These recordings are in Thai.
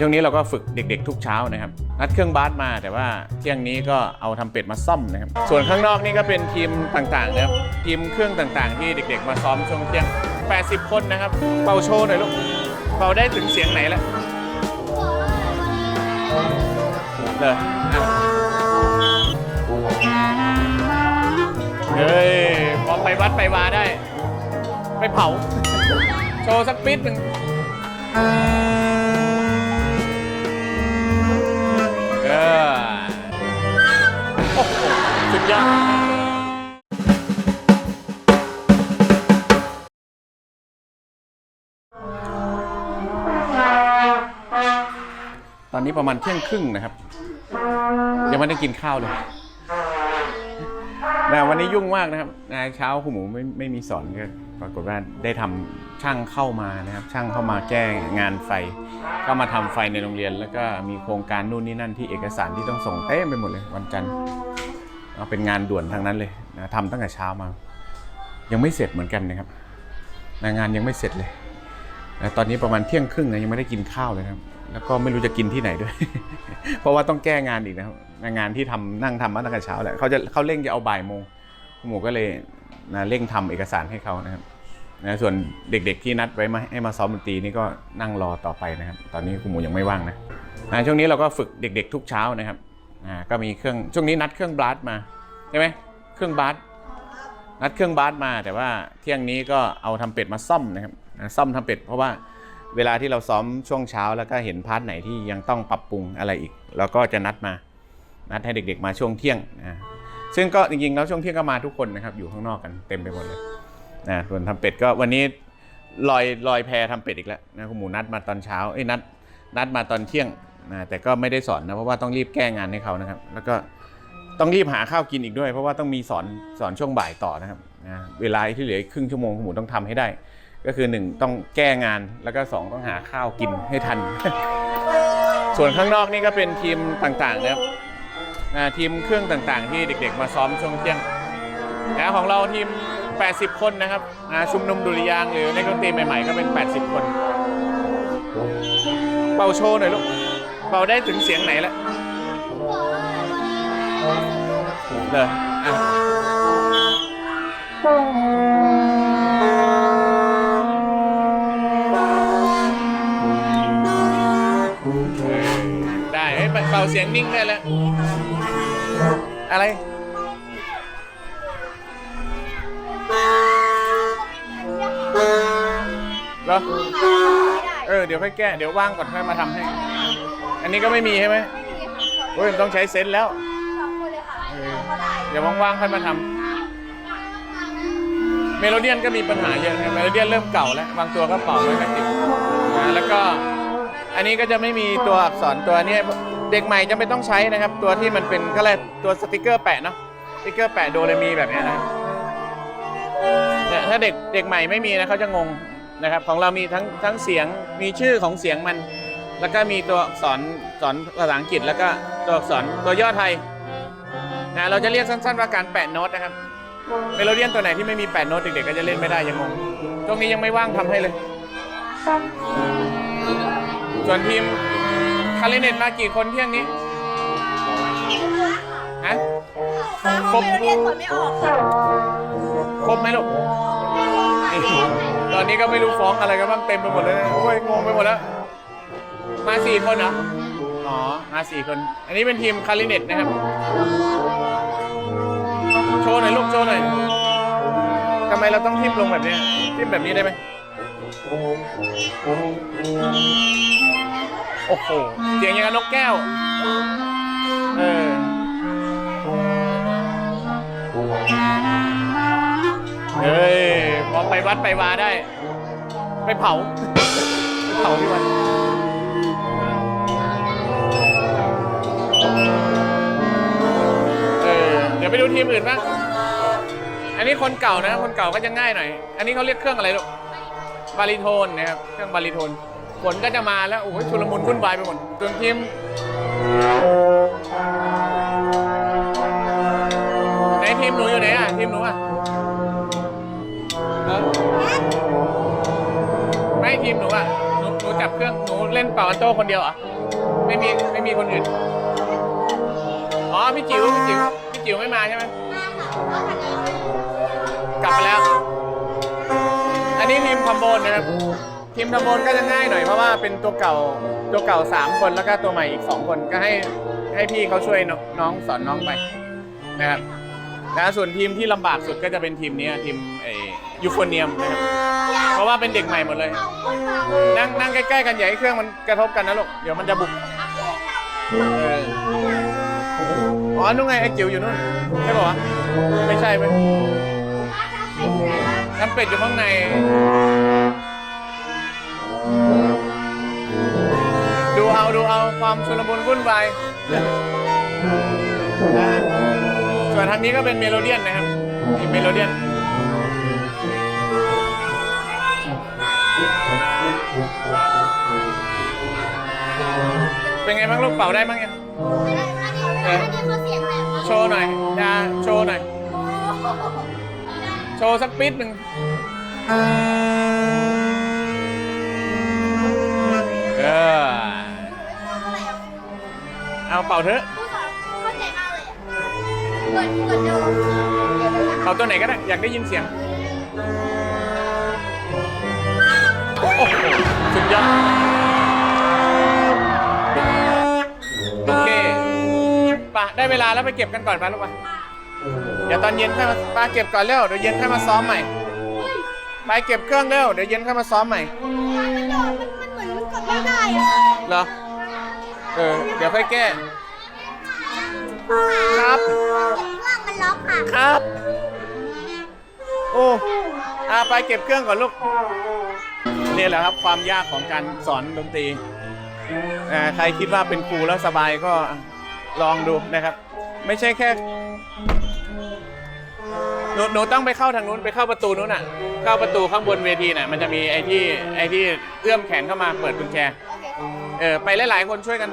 ช่วงนี้เราก็ฝึกเด็กๆ ทุกเช้านะครับนัดเครื่องบาสมาแต่ว่าเที่ยงนี้ก็เอาทำเป็ดมาซ่อมนะครับ ส่วนข้างนอกนี่ก็เป็นทีมต่างๆนะครับทีมเครื่องต่างๆ ที่เด็กๆ มาซ้อมช่วงเที่ยง 80 คนนะครับ เป่าโชว์หน่อยลูกเป่าได้ถึงเสียงไหนแล้วเลยเฮ้ยพอไปวัดไปวาได้ ไปเผา โชว์สักปิดหนึ่ง ยอดตอนนี้ประมาณเที่ยงครึ่งนะครับ ยังไม่ได้กินข้าวเลยนะวันนี้ยุ่งมากนะครับนะเช้าคุณหมูไม่ไม่มีสอนก็ปรากฏว่าได้ทำช่างเข้ามานะครับ ช่างเข้ามาแก้งานไฟ ก็มาทำไฟในโรงเรียน แล้วก็มีโครงการนู่นนี่นั่นที่เอกสารที่ต้องส่งเต็มไปหมดเลยวันจันทร์ เป็นงานด่วนทั้งนั้นเลยนะทำตั้งแต่เช้ามา ยังไม่เสร็จเหมือนกันนะครับนะงานยังไม่เสร็จเลยนะตอนนี้ประมาณเที่ยงครึ่งนะยังไม่ได้กินข้าวเลยครับแล้วก็ไม่รู้จะกินที่ไหนด้วย เพราะว่าต้องแก้งานอีกนะครับงานที่ทำนั่งทำมาตั้งแต่เช้าแหละเขาจะเขาเร่งจะเอาบ่ายโมงคุณหมูก็เลยนะเร่งทำเอกสารให้เขานะครับนะส่วนเด็กๆที่นัดไว้มาให้มาซ้อมดนตรีนี่ก็นั่งรอต่อไปนะครับ ตอนนี้คุณหมูยังไม่ว่างนะนะช่วงนี้เราก็ฝึกเด็ก ๆ ทุกเช้านะครับ อ่าก็มีเครื่องช่วงนี้นัดเครื่องบลัสมาใช่ไหมเครื่องบลัสนัดเครื่องบลัสมาแต่ว่าเที่ยงนี้ก็เอาทำเป็ดมาซ่อมนะครับซ่อมทำเป็ด เพราะว่าเวลาที่เราซ้อมช่วงเช้าแล้วก็เห็นพาร์ทไหนที่ยังต้องปรับปรุงอะไรอีกเราก็จะนัดมานัดให้เด็กๆมาช่วงเที่ยงนะซึ่งก็จริงๆแล้วช่วงเที่ยงก็มาทุกคนนะครับอยู่ข้างนอกกันเต็มไปหมดเลยนะส่วนทำเป็ดก็วันนี้ลอยลอยแพทำเป็ดอีกแล้วนะคุณหมูนัดมาตอนเช้าเอ้ยนัดนัดมาตอนเที่ยง นะแต่ก็ไม่ได้สอนนะเพราะว่าต้องรีบแก้งานให้เขานะครับ แล้วก็ต้องรีบหาข้าวกินอีกด้วย เพราะว่าต้องมีสอนสอนช่วงบ่ายต่อนะครับนะเวลาที่เหลืออีกครึ่งชั่วโมงคุณหมูต้องทำให้ได้ ก็คือ 1 ต้องแก้งานแล้วก็ 2 ต้องหาข้าวกินให้ทัน ส่วนข้างนอกนี่ก็เป็นทีมต่างๆนะครับทีมเครื่องต่างๆ ที่เด็กๆ มาซ้อมช่วงเที่ยงนะของเราทีม 80 คนนะครับชุมนุมดุริยางหรือในดนตรีใหม่ๆก็เป็น 80 คน เป่าโชว์หน่อยลูก เป่าได้ถึงเสียงไหนแล้วเลยอะได้เฮ้ยเป่าเสียงนิ่งได้แล้ว อะไรเหรอเออ เดี๋ยวค่อยแก้ เดี๋ยวว่างก่อนค่อยมาทำให้ อันนี้ก็ไม่มีใช่ไหมโอ้ยต้องใช้เซนส์แล้วเออเดี๋ยวว่างๆค่อยมาทำเมโลเดียนก็มีปัญหาเยอะนะเมโลเดียนเริ่มเก่าแล้ว บางตัวก็เป่าไม่ค่อยติดนะแล้วก็อันนี้ก็จะไม่มีตัวอักษรตัวเนี้ยเด็กใหม่จะไม่ต้องใช้นะครับ ตัวที่มันเป็นก็เลยกตัวสติกเกอร์แปะเนาะสติกเกอร์แปะโดเรมีแบบเนี้ยนะเนี่ยถ้าเด็กเด็กใหม่ไม่มีนะเขาจะงงนะครับ ของเรามีทั้งทั้งเสียงมีชื่อของเสียงมัน แล้วก็มีตัวอักษรสอนภาษาอังกฤษแล้วก็ตัวอักษรตัวย่อไทยนะเราจะเรียกสั้นๆว่าการแปะโน้ตนะครับเมโลเดียนตัวไหนที่ไม่มีแปดโน้ตเด็กๆก็จะเล่นไม่ได้ยังงงตรงนี้ยังไม่ว่างทำให้เลย ส่วนทีมคาริเนตมากี่คนเที่ยงนี้ฮะครบเรียนผลไม่ออกครบไหมลูกตอนนี้ก็ไม่รู้ฟ้องอะไรกันบ้างเต็มไปหมดเลยโอ้ยงงไปหมดแล้ว มาสี่คนเหรอ อ๋อ มาสี่คน อันนี้เป็นทีมคาริเนตนะครับ โชว์หน่อยลูกโชว์หน่อยทำไมเราต้องทิมลงแบบเนี้ยทิมแบบนี้ได้ไหมโอ้โห เสียงย่างกับนกแก้ว เออ เฮ้ยพอไปวัดไปวาได้ ไปเผา ไปเผาที่วัด เออเดี๋ยวไปดูทีมอื่นบ้าง อันนี้คนเก่านะ คนเก่าก็จะง่ายหน่อย อันนี้เขาเรียกเครื่องอะไรลูก บาริโทนนะครับ เครื่องบาริโทน ฝนก็จะมาแล้ว โอ้โหชุลมุนวุ่นวายไปหมดส่วนทีมไหนทีมหนูอยู่ไหนอะ ทีมหนูอะเออไม่ทีมหนูอะ หนูหนูจับเครื่อง หนูเล่นเป่าอันโต้คนเดียวอะ ไม่มีไม่มีคนอื่น พี่จิ๋วพี่จิ๋วพี่จิ๋วไม่มาใช่ไหมกลับไปแล้ว อันนี้ทีมคอมโบนนะครับทีมคอมโบนก็จะง่ายหน่อยเพราะว่าเป็นตัวเก่าตัวเก่าสามคนแล้วก็ตัวใหม่อีกสองคนก็ให้ให้พี่เขาช่วยนน้องสอนน้องไปนะครับนะส่วนทีมที่ลำบากสุดก็จะเป็นทีมนี้ทีมไอยูโฟเนียมนะครับเพราะว่าเป็นเด็กใหม่หมดเลย นั่งนั่งใกล้ๆกันอย่าให้เครื่องมันกระทบกันนะลูกเดี๋ยวมันจะบุกเอออ๋อนู่นไงไอ้จิ๋วอยู่นู่นใช่ป่าวะไม่ใช่ไหมน้ำเป็ดอยู่ข้างในดูเอาดูเอาความชุลมุนวุ่นวายส่วนทางนี้ก็เป็นเมโลเดียนนะครับมีเมโลเดียนเป็นไงบ้างลูกเป่าได้บ้างยัง โชว์หน่อยดาโชว์หน่อยโชว์สักปิดหนึ่งเออเอาเป่าเถอะเป่าตัวไหนก็ได้ อยากได้ยินเสียง โอ้โหสุดยอดะได้เวลาแล้วไปเก็บกันก่อนไปลูกปะเดี๋ยวตอนเย็นค่อยมาปาเก็บก่อนเร็วเดี๋ยวเย็นค่อยมาซ้อมใหม่ ไปเก็บเครื่องเร็วเดี๋ยวเย็นค่อยมาซ้อมใหม่เหรอ เออ เดี๋ยวค่อยแก้ ครับมันล็อกค่ะครับ โอ้อาไปเก็บเครื่องก่อนลูก นี่แหละครับความยากของการสอนดนตรีอ่าใครคิดว่าเป็นครูแล้วสบายก็ ลองดูนะครับ ไม่ใช่แค่หนูหนูต้องไปเข้าทางนู้นไปเข้าประตูนู้นน่ะ เข้าประตูข้างบนเวทีน่ะมันจะมีไอ้ที่ไอ้ที่เอื้อมแขนเข้ามาเปิดกุญแจเออไปหลายๆคนช่วยกัน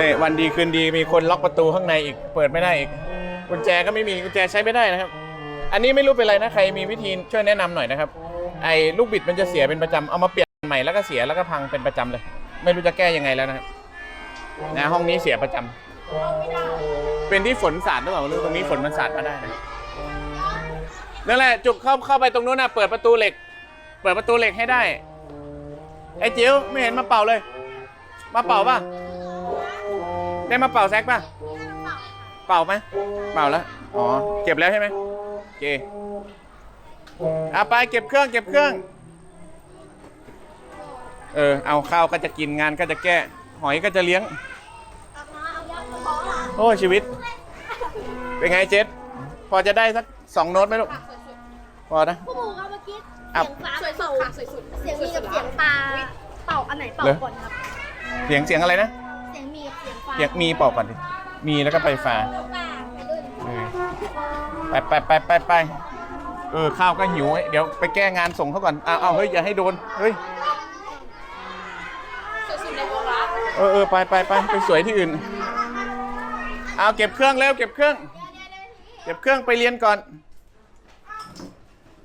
นี่วันดีคืนดีมีคนล็อกประตูข้างในอีกเปิดไม่ได้อีกกุญแจก็ไม่มีกุญแจใช้ไม่ได้นะครับ อันนี้ไม่รู้เป็นไรนะใครมีวิธีช่วยแนะนำหน่อยนะครับ ไอ้ลูกบิดมันจะเสียเป็นประจำเอามาเปลี่ยนใหม่แล้วก็เสียแล้วก็พังเป็นประจำเลย ไม่รู้จะแก้ยังไงแล้วนะครับนะห้องนี้เสียประจำเป็นที่ฝนสาดหรือเปล่าไม่รู้ตรงนี้ฝนมันสาดมาได้นะนั่นแหละจุกเข้าเข้าไปตรงนู้นนะเปิดประตูเหล็ก เปิดประตูเหล็กให้ได้ ไอ้จิ๋วไม่เห็นมาเป่าเลย มาเป่าป่ะได้มาเป่าแซกป่ะ เป่าไหมเป่าแล้ว อ๋อ เก็บแล้วใช่ไหมโอเค เอาไปเก็บเครื่องเก็บเครื่อง เออ เอาข้าวก็จะกินงานก็จะแก้ หอยก็จะเลี้ยง โอ้ชีวิต เป็นไงเจษพอจะได้สักสองโน้ตไหมลูก พอนะ ผู้หมูครับเมื่อกี้อะเสียงฟ้าสวยสุดค่ะสวยสุดเสียงมีกับเสียงปลาเป่าอันไหนเป่าเหรอก่อนครับ เสียงเสียงอะไรนะ เสียงมีกับเสียงปลาเสียงมีเป่าก่อนดิ มีแล้วก็ไปฟ้าปลาไปด้วยเออไปไปไปไปไป เออข้าวก็หิวเดี๋ยวไปแก้งานส่งเขาก่อนอ้าวอ้าวเฮ้ยอย่าให้โดนเฮ้ยสวยสุดในวงรักเออเออไปไปไปไปสวยที่อื่นเอาเก็บเครื่องเร็วเก็บเครื่อง เก็บเครื่องไปเรียนก่อน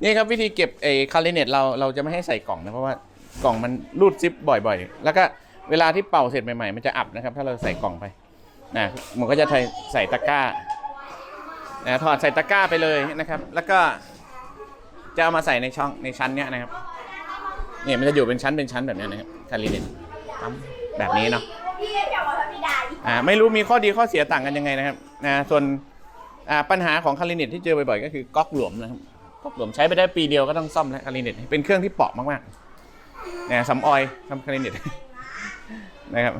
นี่ครับวิธีเก็บไอ้คาริเนตเราเราจะไม่ให้ใส่กล่องนะเพราะว่ากล่องมันรูดซิปบ่อยๆ แล้วก็เวลาที่เป่าเสร็จใหม่ๆ มันจะอับนะครับ ถ้าเราใส่กล่องไปนะมันก็จะใส่ใส่ตะกร้านะถอดใส่ตะกร้าไปเลยนะครับ แล้วก็ จะเอามาใส่ในช่องในชั้นเนี้ยนะครับเนี่ยมันจะอยู่เป็นชั้นเป็นชั้นแบบเนี้ยนะครับคาริเนตแบบนี้เนาะพี่เดี๋ยวมาพี่ดาอ่าไม่รู้มีข้อดีข้อเสียต่างกันยังไงนะครับนะส่วนอ่าปัญหาของคาริเนตที่เจอบ่อยๆก็คือก๊อกหลวมนะครับก๊อกหลวมใช้ไปได้ปีเดียวก็ต้องซ่อมแล้วคาริเนตเป็นเครื่องที่เปราะมากๆนะสำออยทำคาริเนตนะครับ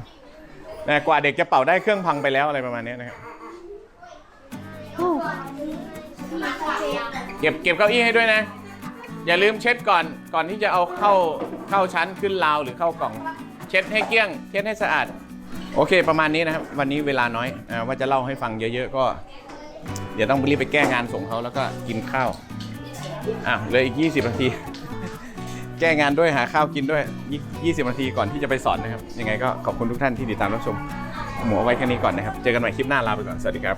นะกว่าเด็กจะเป่าได้เครื่องพังไปแล้วอะไรประมาณนี้นะครับเก็บเก็บเก้าอี้ให้ด้วยนะ อย่าลืมเช็ดก่อนก่อนที่จะเอาเข้าเข้าชั้นขึ้นราวหรือเข้ากล่อง เช็ดให้เกลี้ยง เช็ดให้สะอาด โอเค ประมาณนี้นะครับ วันนี้เวลาน้อยอาว่าจะเล่าให้ฟังเยอะๆก็ เดี๋ยวต้องรีบไปแก้งานส่งเขาแล้วก็กินข้าวอะเหลืออีก 20 นาที แก้งานด้วยหาข้าวกินด้วย 20 นาทีก่อนที่จะไปสอนนะครับ ยังไงก็ขอบคุณทุกท่านที่ติดตามรับชมหมูเอาไว้แค่นี้ก่อนนะครับ เจอกันใหม่คลิปหน้าลาไปก่อน สวัสดีครับ